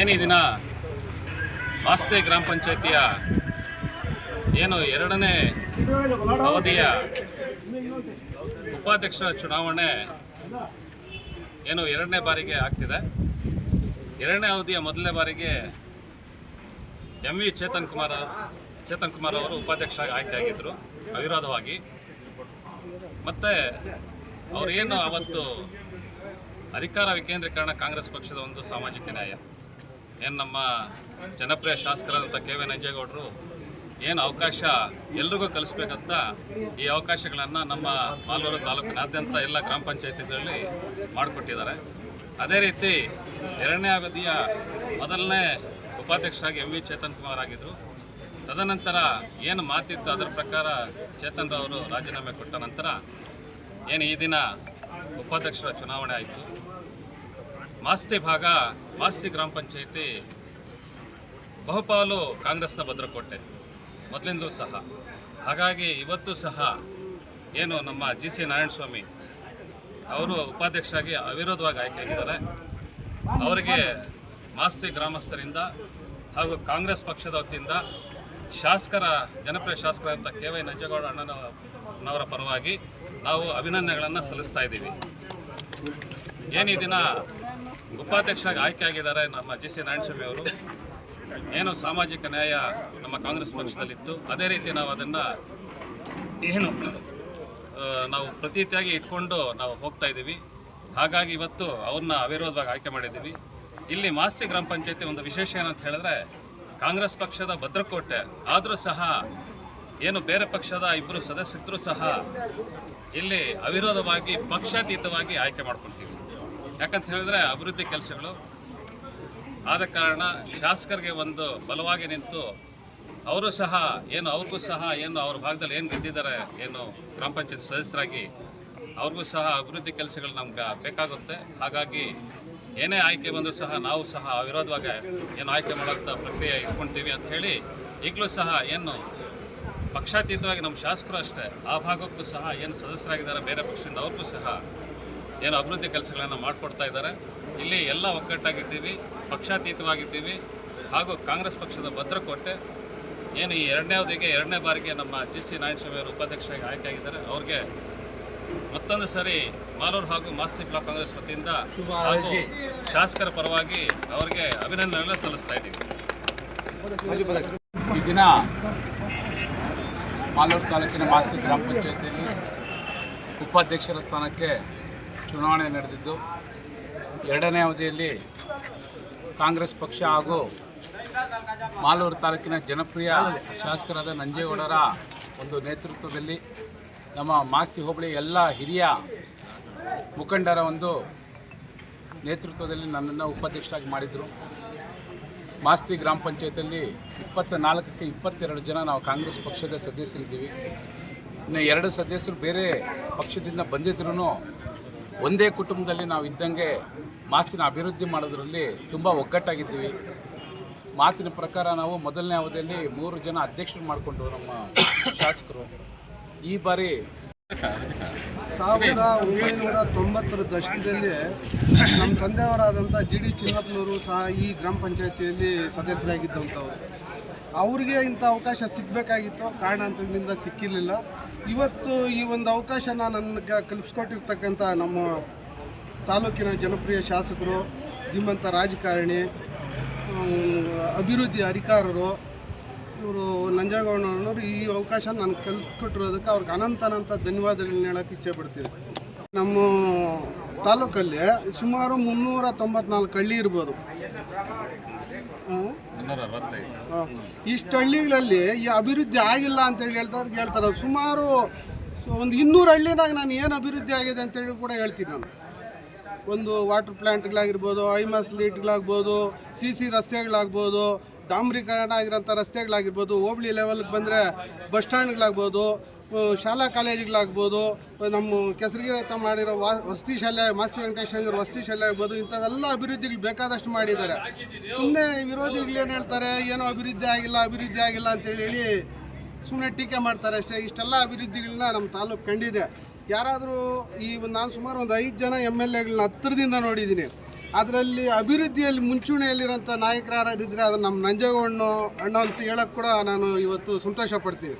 ಏನು ದಿನ ವಾಸ್ತೆ ಗ್ರಾಮ ಪಂಚಾಯತಿಯ ಏನು ಎರಡನೇ ಅವಧಿಯ ಉಪಾಧ್ಯಕ್ಷರ ಚುನಾವಣೆ ಏನು ಎರಡನೇ ಬಾರಿಗೆ ಆಗ್ತಿದೆ. ಎರಡನೇ ಅವಧಿಯ ಮೊದಲನೇ ಬಾರಿಗೆ ಎಂ ವಿ ಚೇತನ್ ಕುಮಾರ್ ಚೇತನ್ ಕುಮಾರ್ ಅವರು ಉಪಾಧ್ಯಕ್ಷರಾಗಿ ಆಯ್ಕೆಯಾಗಿದ್ದರು ಅವಿರೋಧವಾಗಿ. ಮತ್ತು ಅವರೇನು ಅವತ್ತು ಅಧಿಕಾರ ವಿಕೇಂದ್ರೀಕರಣ ಕಾಂಗ್ರೆಸ್ ಪಕ್ಷದ ಒಂದು ಸಾಮಾಜಿಕ ನ್ಯಾಯ. ಏನು ನಮ್ಮ ಜನಪ್ರಿಯ ಶಾಸಕರಾದಂಥ ಕೆ ವಿ ನಂಜೇಗೌಡರು ಏನು ಅವಕಾಶ ಎಲ್ರಿಗೂ ಕಲಿಸ್ಬೇಕಂತ ಈ ಅವಕಾಶಗಳನ್ನು ನಮ್ಮ ಮಾಲೂರು ತಾಲೂಕಿನಾದ್ಯಂತ ಎಲ್ಲ ಗ್ರಾಮ ಪಂಚಾಯತಿಗಳಲ್ಲಿ ಮಾಡಿಕೊಟ್ಟಿದ್ದಾರೆ. ಅದೇ ರೀತಿ ಎರಡನೇ ಅವಧಿಯ ಮೊದಲನೇ ಉಪಾಧ್ಯಕ್ಷರಾಗಿ ಎಂ ವಿ ಚೇತನ್ ಕುಮಾರ್ ಆಗಿದ್ದರು ತದನಂತರ ಏನು ಮಾತಿತ್ತು ಅದರ ಪ್ರಕಾರ ಚೇತನ್ ಅವರು ರಾಜೀನಾಮೆ ಕೊಟ್ಟ ನಂತರ ಏನು ಈ ದಿನ ಉಪಾಧ್ಯಕ್ಷರ ಚುನಾವಣೆ ಆಯಿತು. ಮಾಸ್ತಿ ಭಾಗ, ಮಾಸ್ತಿ ಗ್ರಾಮ ಪಂಚಾಯಿತಿ ಬಹುಪಾಲು ಕಾಂಗ್ರೆಸ್ನ ಭದ್ರಕೋಟೆ, ಮೊದಲಿಂದಲೂ ಸಹ. ಹಾಗಾಗಿ ಇವತ್ತು ಸಹ ಏನು ನಮ್ಮ ಜಿ ಸಿ ನಾರಾಯಣಸ್ವಾಮಿ ಅವರು ಉಪಾಧ್ಯಕ್ಷರಾಗಿ ಅವಿರೋಧವಾಗಿ ಆಯ್ಕೆಯಾಗಿದ್ದಾರೆ. ಅವರಿಗೆ ಮಾಸ್ತಿ ಗ್ರಾಮಸ್ಥರಿಂದ ಹಾಗೂ ಕಾಂಗ್ರೆಸ್ ಪಕ್ಷದ ವತಿಯಿಂದ ಶಾಸಕರ, ಜನಪ್ರಿಯ ಶಾಸಕರಾದಂಥ ಕೆ ವೈ ನಂಜೇಗೌಡ ಅಣ್ಣನವರ ಪರವಾಗಿ ನಾವು ಅಭಿನಂದನೆಗಳನ್ನು ಸಲ್ಲಿಸ್ತಾ ಇದ್ದೀವಿ. ಏನು ಈ ದಿನ ಉಪಾಧ್ಯಕ್ಷರಾಗಿ ಆಯ್ಕೆಯಾಗಿದ್ದಾರೆ ನಮ್ಮ ಜಿ ಸಿ ನಾರಾಯಣಸ್ವಾಮಿ ಅವರು. ಏನು ಸಾಮಾಜಿಕ ನ್ಯಾಯ ನಮ್ಮ ಕಾಂಗ್ರೆಸ್ ಪಕ್ಷದಲ್ಲಿತ್ತು, ಅದೇ ರೀತಿ ನಾವು ಅದನ್ನು ಏನು ನಾವು ಪ್ರತೀತಿಯಾಗಿ ಇಟ್ಕೊಂಡು ನಾವು ಹೋಗ್ತಾ ಇದ್ದೀವಿ. ಹಾಗಾಗಿ ಇವತ್ತು ಅವ್ರನ್ನ ಅವಿರೋಧವಾಗಿ ಆಯ್ಕೆ ಮಾಡಿದ್ದೀವಿ. ಇಲ್ಲಿ ಮಾಸ್ತಿ ಗ್ರಾಮ ಪಂಚಾಯತಿ ಒಂದು ವಿಶೇಷ ಏನಂತ ಹೇಳಿದ್ರೆ, ಕಾಂಗ್ರೆಸ್ ಪಕ್ಷದ ಭದ್ರಕೋಟೆ, ಆದರೂ ಸಹ ಏನು ಬೇರೆ ಪಕ್ಷದ ಇಬ್ಬರು ಸದಸ್ಯರು ಸಹ ಇಲ್ಲಿ ಅವಿರೋಧವಾಗಿ, ಪಕ್ಷಾತೀತವಾಗಿ ಆಯ್ಕೆ ಮಾಡ್ಕೊಳ್ತೀವಿ. ಯಾಕಂತ ಹೇಳಿದ್ರೆ ಅಭಿವೃದ್ಧಿ ಕೆಲಸಗಳು ಆದ ಕಾರಣ ಶಾಸಕರಿಗೆ ಒಂದು ಬಲವಾಗಿ ನಿಂತು ಅವರು ಸಹ ಏನು, ಅವ್ರಿಗೂ ಸಹ ಏನು, ಅವ್ರ ಭಾಗದಲ್ಲಿ ಏನು ಗೆದ್ದಿದ್ದಾರೆ ಏನು ಗ್ರಾಮ ಪಂಚಾಯತ್ ಸದಸ್ಯರಾಗಿ, ಅವ್ರಿಗೂ ಸಹ ಅಭಿವೃದ್ಧಿ ಕೆಲಸಗಳು ನಮ್ಗೆ ಬೇಕಾಗುತ್ತೆ. ಹಾಗಾಗಿ ಏನೇ ಆಯ್ಕೆ ಬಂದರೂ ಸಹ ನಾವು ಸಹ ಅವಿರೋಧವಾಗಿ ಏನು ಆಯ್ಕೆ ಮಾಡೋಂಥ ಪ್ರಕ್ರಿಯೆ ಇಟ್ಕೊಳ್ತೀವಿ ಅಂತ ಹೇಳಿ ಈಗಲೂ ಸಹ ಏನು ಪಕ್ಷಾತೀತವಾಗಿ ನಮ್ಮ ಶಾಸಕರು ಅಷ್ಟೇ ಆ ಭಾಗಕ್ಕೂ ಸಹ ಏನು ಸದಸ್ಯರಾಗಿದ್ದಾರೆ ಬೇರೆ ಪಕ್ಷದಿಂದ ಅವ್ರಿಗೂ ಸಹ ಏನು ಅಭಿವೃದ್ಧಿ ಕೆಲಸಗಳನ್ನು ಮಾಡಿಕೊಡ್ತಾ ಇದ್ದಾರೆ. ಇಲ್ಲಿ ಎಲ್ಲ ಒಗ್ಗಟ್ಟಾಗಿದ್ದೀವಿ ಪಕ್ಷಾತೀತವಾಗಿದ್ದೀವಿ ಹಾಗೂ ಕಾಂಗ್ರೆಸ್ ಪಕ್ಷದ ಭದ್ರಕೋಟೆ. ಏನು ಈ ಎರಡನೇ ಅವಧಿಗೆ ಎರಡನೇ ಬಾರಿಗೆ ನಮ್ಮ ಜಿ ಸಿ ನಾರಾಯಣಸ್ವಾಮಿಯವರು ಉಪಾಧ್ಯಕ್ಷರಾಗಿ ಆಯ್ಕೆಯಾಗಿದ್ದಾರೆ. ಅವ್ರಿಗೆ ಮತ್ತೊಂದು ಸಾರಿ ಮಾಲೂರು ಹಾಗೂ ಮಾಸ್ತಿ ಬ್ಲಾಕ್ ಕಾಂಗ್ರೆಸ್ ವತಿಯಿಂದ ಶಾಸಕರ ಪರವಾಗಿ ಅವರಿಗೆ ಅಭಿನಂದನೆಗಳನ್ನು ಸಲ್ಲಿಸ್ತಾ ಇದ್ದೀವಿ. ಈ ದಿನ ಮಾಲೂರು ತಾಲೂಕಿನ ಮಾಸ್ತಿ ಗ್ರಾಮ ಪಂಚಾಯತಿಯಲ್ಲಿ ಉಪಾಧ್ಯಕ್ಷರ ಸ್ಥಾನಕ್ಕೆ ಚುನಾವಣೆ ನಡೆದಿದ್ದು, ಎರಡನೇ ಅವಧಿಯಲ್ಲಿ ಕಾಂಗ್ರೆಸ್ ಪಕ್ಷ ಹಾಗೂ ಮಾಲೂರು ತಾಲೂಕಿನ ಜನಪ್ರಿಯ ಶಾಸಕರಾದ ನಂಜೇಗೌಡರ ಒಂದು ನೇತೃತ್ವದಲ್ಲಿ ನಮ್ಮ ಮಾಸ್ತಿ ಹೋಬಳಿ ಎಲ್ಲ ಹಿರಿಯ ಮುಖಂಡರ ಒಂದು ನೇತೃತ್ವದಲ್ಲಿ ನನ್ನನ್ನು ಉಪಾಧ್ಯಕ್ಷರಾಗಿ ಮಾಡಿದರು. ಮಾಸ್ತಿ ಗ್ರಾಮ ಪಂಚಾಯತಲ್ಲಿ ಇಪ್ಪತ್ತ ನಾಲ್ಕಕ್ಕೆ ಇಪ್ಪತ್ತೆರಡು ಜನ ನಾವು ಕಾಂಗ್ರೆಸ್ ಪಕ್ಷದ ಸದಸ್ಯರಿದ್ದೀವಿ. ಇನ್ನು ಎರಡು ಸದಸ್ಯರು ಬೇರೆ ಪಕ್ಷದಿಂದ ಬಂದಿದ್ರೂ ಒಂದೇ ಕುಟುಂಬದಲ್ಲಿ ನಾವು ಇದ್ದಂಗೆ ಮಾಸ್ತಿನ ಅಭಿವೃದ್ಧಿ ಮಾಡೋದ್ರಲ್ಲಿ ತುಂಬ ಒಗ್ಗಟ್ಟಾಗಿದ್ದೀವಿ. ಮಾತಿನ ಪ್ರಕಾರ ನಾವು ಮೊದಲನೇ ಅವಧಿಯಲ್ಲಿ ಮೂರು ಜನ ಅಧ್ಯಕ್ಷರು ಮಾಡಿಕೊಂಡು ನಮ್ಮ ಶಾಸಕರು. ಈ ಬಾರಿ ಸಾವಿರದ ಒಂಬೈನೂರ ತೊಂಬತ್ತರ ದಶಕದಲ್ಲಿ ನಮ್ಮ ತಂದೆಯವರಾದಂಥ ಜಿ ಡಿ ಚಿನ್ನಪ್ಪನವರು ಸಹ ಈ ಗ್ರಾಮ ಪಂಚಾಯತಿಯಲ್ಲಿ ಸದಸ್ಯರಾಗಿದ್ದಂಥವ್ರು. ಅವರಿಗೆ ಇಂಥ ಅವಕಾಶ ಸಿಗಬೇಕಾಗಿತ್ತು. ಕಾರಣಾಂತರದಿಂದ ಸಿಕ್ಕಿರಲಿಲ್ಲ. ಇವತ್ತು ಈ ಒಂದು ಅವಕಾಶನ ನನಗೆ ಕಲ್ಪಿಸ್ಕೊಟ್ಟಿರ್ತಕ್ಕಂಥ ನಮ್ಮ ತಾಲೂಕಿನ ಜನಪ್ರಿಯ ಶಾಸಕರು ಧೀಮಂತ ರಾಜಕಾರಣಿ ಅಭಿವೃದ್ಧಿ ಅಧಿಕಾರರು ಇವರು ನಂಜೇಗೌಡನವರು ಈ ಅವಕಾಶ ನನಗೆ ಕಲಿಸ್ಕೊಟ್ಟಿರೋದಕ್ಕೆ ಅವ್ರಿಗೆ ಅನಂತ ಅನಂತ ಧನ್ಯವಾದಗಳನ್ನ ಹೇಳೋಕೆ ಇಚ್ಛೆ ಪಡ್ತೀವಿ ನಮ್ಮ ತಾಲೂಕಲ್ಲಿ ಸುಮಾರು ಮುನ್ನೂರ ತೊಂಬತ್ನಾಲ್ಕು ಹಳ್ಳಿ ಇರ್ಬೋದು. ಇಷ್ಟು ಹಳ್ಳಿಗಳಲ್ಲಿ ಈ ಅಭಿವೃದ್ಧಿ ಆಗಿಲ್ಲ ಅಂತೇಳಿ ಹೇಳ್ತಾರೆ ಹೇಳ್ತಾರೆ. ಸುಮಾರು ಒಂದು ಇನ್ನೂರು ಹಳ್ಳಿನಾಗ ನಾನು ಏನು ಅಭಿವೃದ್ಧಿ ಆಗಿದೆ ಅಂತೇಳಿ ಕೂಡ ಹೇಳ್ತೀನಿ ನಾನು. ಒಂದು ವಾಟರ್ ಪ್ಲ್ಯಾಂಟ್ಗಳಾಗಿರ್ಬೋದು ಐಮಸ್ ಲೀಟ್ಗಳಾಗ್ಬೋದು ಸಿ ಸಿ ರಸ್ತೆಗಳಾಗ್ಬೋದು ಡಾಂಬರೀಕರಣ ಆಗಿರೋಂಥ ರಸ್ತೆಗಳಾಗಿರ್ಬೋದು, ಹೋಬಳಿ ಲೆವೆಲ್ಗೆ ಬಂದರೆ ಬಸ್ ಸ್ಟ್ಯಾಂಡ್ಗಳಾಗ್ಬೋದು ಶಾಲಾ ಕಾಲೇಜುಗಳಾಗ್ಬೋದು, ನಮ್ಮ ಕೆಸರಿಗೆ ರೈತ ಮಾಡಿರೋ ವಾ, ವಸತಿ ಶಾಲೆ, ಮಾಸ್ತಿ ವೆಂಕಟೇಶ್ವರ ವಸತಿ ಶಾಲೆ ಆಗ್ಬೋದು, ಇಂಥವೆಲ್ಲ ಅಭಿವೃದ್ಧಿಗಳು ಬೇಕಾದಷ್ಟು ಮಾಡಿದ್ದಾರೆ. ಸುಮ್ಮನೆ ವಿರೋಧಿಗಳು ಏನು ಹೇಳ್ತಾರೆ, ಏನೋ ಅಭಿವೃದ್ಧಿ ಆಗಿಲ್ಲ ಅಭಿವೃದ್ಧಿ ಆಗಿಲ್ಲ ಅಂತೇಳಿ ಹೇಳಿ ಸುಮ್ಮನೆ ಟೀಕೆ ಮಾಡ್ತಾರೆ ಅಷ್ಟೇ. ಇಷ್ಟೆಲ್ಲ ಅಭಿವೃದ್ಧಿಗಳನ್ನ ನಮ್ಮ ತಾಲೂಕು ಕಂಡಿದೆ. ಯಾರಾದರೂ ಈ, ನಾನು ಸುಮಾರು ಒಂದು ಐದು ಜನ ಎಂ ಎಲ್ ಎಗಳನ್ನ ಹತ್ತಿರದಿಂದ ನೋಡಿದ್ದೀನಿ. ಅದರಲ್ಲಿ ಅಭಿವೃದ್ಧಿಯಲ್ಲಿ ಮುಂಚೂಣಿಯಲ್ಲಿರೋಂಥ ನಾಯಕರು ಅದು ನಮ್ಮ ನಂಜೇಗೌಡನು ಅಣ್ಣ ಅಂತ ಹೇಳಕ್ಕೆ ಕೂಡ ನಾನು ಇವತ್ತು ಸಂತೋಷ ಪಡ್ತೀವಿ